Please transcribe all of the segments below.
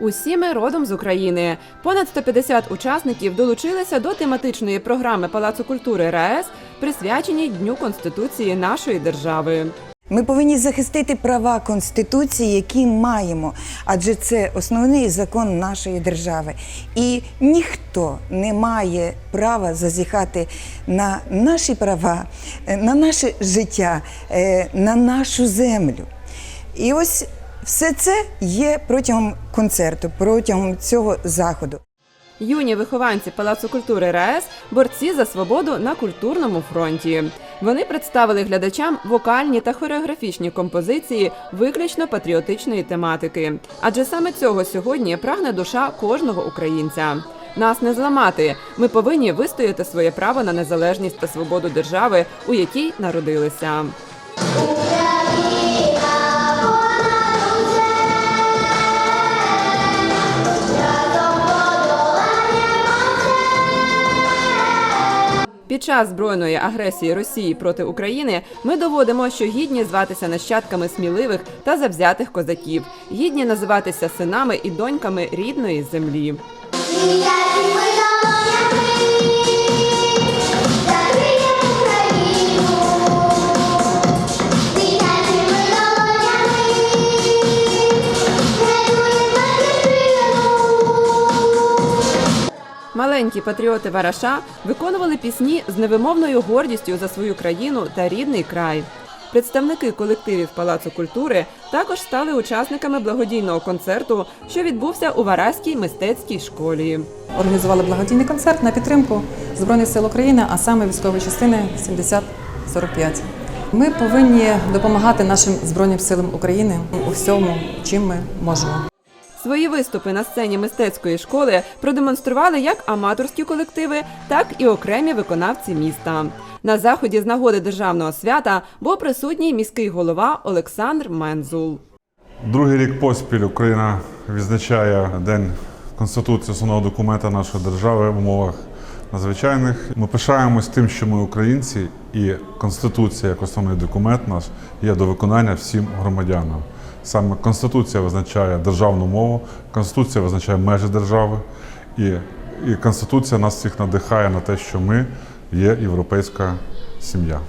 Усі ми родом з України. Понад 150 учасників долучилися до тематичної програми Палацу культури РаЕС, присвяченій Дню Конституції нашої держави. Ми повинні захистити права Конституції, які маємо, адже це основний закон нашої держави. І ніхто не має права зазіхати на наші права, е, на наше життя, е, на нашу землю. І ось все це є протягом концерту, протягом цього заходу. Юні вихованці Палацу культури РаЕС борці за свободу на культурному фронті. Вони представили глядачам вокальні та хореографічні композиції виключно патріотичної тематики. Адже саме цього сьогодні прагне душа кожного українця. Нас не зламати. Ми повинні вистояти своє право на незалежність та свободу держави, у якій народилися. Під час збройної агресії Росії проти України ми доводимо, що гідні зватися нащадками сміливих та завзятих козаків, гідні називатися синами і доньками рідної землі. Маленькі патріоти Вараша виконували пісні з невимовною гордістю за свою країну та рідний край. Представники колективів Палацу культури також стали учасниками благодійного концерту, що відбувся у Вараській мистецькій школі. організували благодійний концерт на підтримку Збройних сил України, а саме військової частини 7045. Ми повинні допомагати нашим збройним силам України у всьому, чим ми можемо. Свої виступи на сцені мистецької школи продемонстрували як аматорські колективи, так і окремі виконавці міста. На заході з нагоди державного свята був присутній міський голова Олександр Мензул. Другий рік поспіль Україна відзначає День Конституції основного документа нашої держави в умовах надзвичайних. Ми пишаємось тим, що ми українці, і Конституція як основний документ наш є до виконання всім громадянам. Саме Конституція визначає державну мову, Конституція визначає межі держави, і, і Конституція нас всіх надихає на те, що ми є європейська сім'я.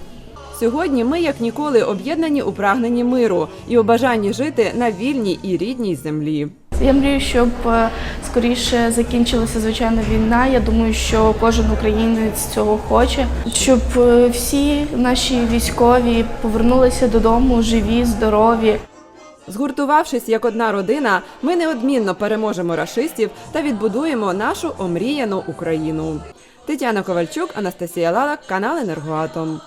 Сьогодні ми, як ніколи, об'єднані у прагненні миру і у бажанні жити на вільній і рідній землі. Я мрію, щоб е, скоріше закінчилася звичайна війна. Я думаю, що кожен українець цього хоче, щоб е, всі наші військові повернулися додому живі, здорові. Згуртувавшись як одна родина, ми неодмінно переможемо рашистів та відбудуємо нашу омріяну Україну. Тетяна Ковальчук, Анастасія Лалак, канал Енергоатом.